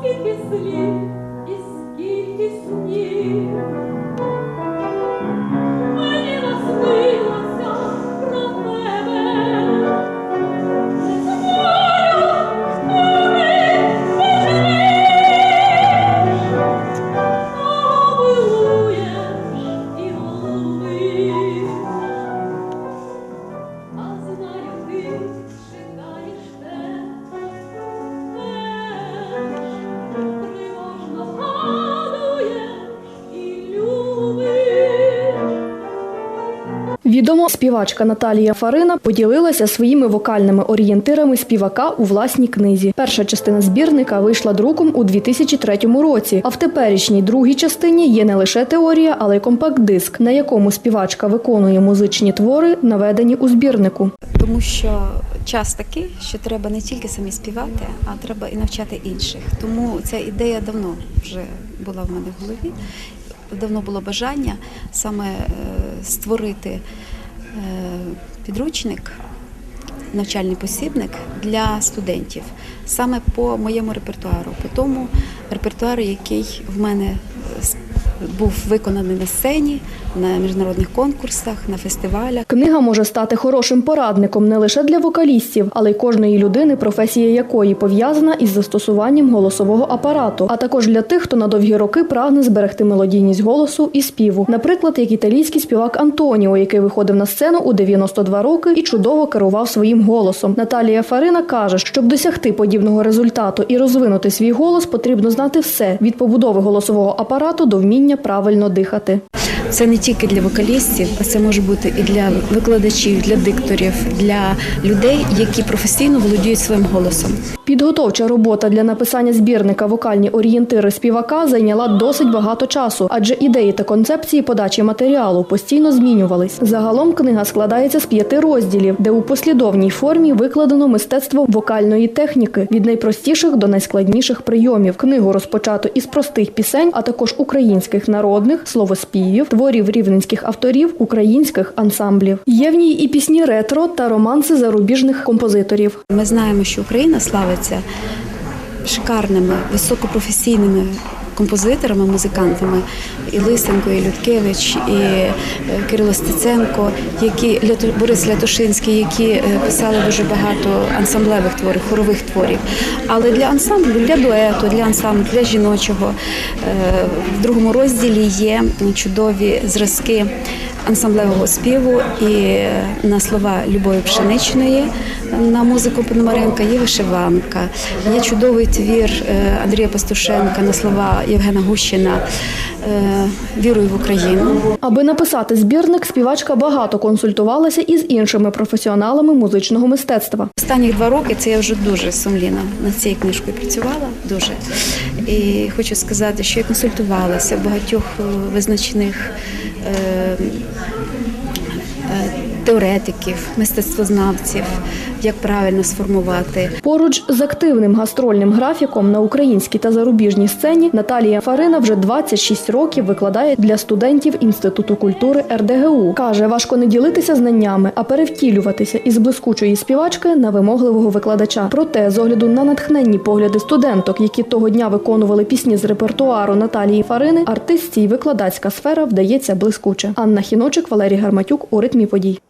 скільки слів і скільки снів. Відома співачка Наталія Фарина поділилася своїми вокальними орієнтирами співака у власній книзі. Перша частина збірника вийшла друком у 2003 році. А в теперішній другій частині є не лише теорія, але й компакт-диск, на якому співачка виконує музичні твори, наведені у збірнику. Тому що час такий, що треба не тільки самі співати, а треба і навчати інших. Тому ця ідея давно вже була в мене в голові. Давно було бажання саме е, створити е, підручник, навчальний посібник для студентів саме по моєму репертуару, по тому репертуару, який в мене е, був виконаний на сцені, на міжнародних конкурсах, на фестивалях. Книга може стати хорошим порадником не лише для вокалістів, але й кожної людини, професія якої пов'язана із застосуванням голосового апарату, а також для тих, хто на довгі роки прагне зберегти мелодійність голосу і співу. Наприклад, як італійський співак Антоніо, який виходив на сцену у 92 роки і чудово керував своїм голосом. Наталія Фарина каже, щоб досягти подібного результату і розвинути свій голос, потрібно знати все від побудови голосового апарату до вміння правильно дихати. Це не тільки для вокалістів, а це може бути і для викладачів, для дикторів, для людей, які професійно володіють своїм голосом. Підготовча робота для написання збірника вокальні орієнтири співака зайняла досить багато часу, адже ідеї та концепції подачі матеріалу постійно змінювались. Загалом книга складається з п'яти розділів, де у послідовній формі викладено мистецтво вокальної техніки від найпростіших до найскладніших прийомів. Книгу розпочато із простих пісень, а також українських народних словоспівів, творів рівненських авторів, українських ансамблів. Є в ній і пісні ретро та романси зарубіжних композиторів. Ми знаємо, що Україна славиться шикарними, високопрофесійними композиторами, музикантами і Лисенко, і Людкевич, і е, Кирило Стеценко, які Борис Лятошинський, які е, писали дуже багато ансамблевих творів, хорових творів. Але для ансамблю, для дуету, для ансамблю, для жіночого е, в другому розділі є чудові зразки ансамблевого співу і е, на слова Любові Пшеничної на музику Пономаренка є вишиванка. Є чудовий твір е, Андрія Пастушенка на слова Євгена Гущина е, Вірую в Україну. Аби написати збірник, співачка багато консультувалася із іншими професіоналами музичного мистецтва. Останні два роки це я вже дуже сумлінно над цією книжкою працювала. Дуже і хочу сказати, що я консультувалася багатьох е, визначених. Е, е, Теоретиків, мистецтвознавців, як правильно сформувати Поруч з активним гастрольним графіком на українській та зарубіжній сцені Наталія Фарина вже 26 років викладає для студентів Інституту культури РДГУ. Каже, важко не ділитися знаннями, а перевтілюватися із блискучої співачки на вимогливого викладача. Проте, з огляду на натхненні погляди студенток, які того дня виконували пісні з репертуару Наталії Фарини, артистці й викладацька сфера вдається блискуче. Анна Хіночик, Валерій Гарматюк у ритмі подій.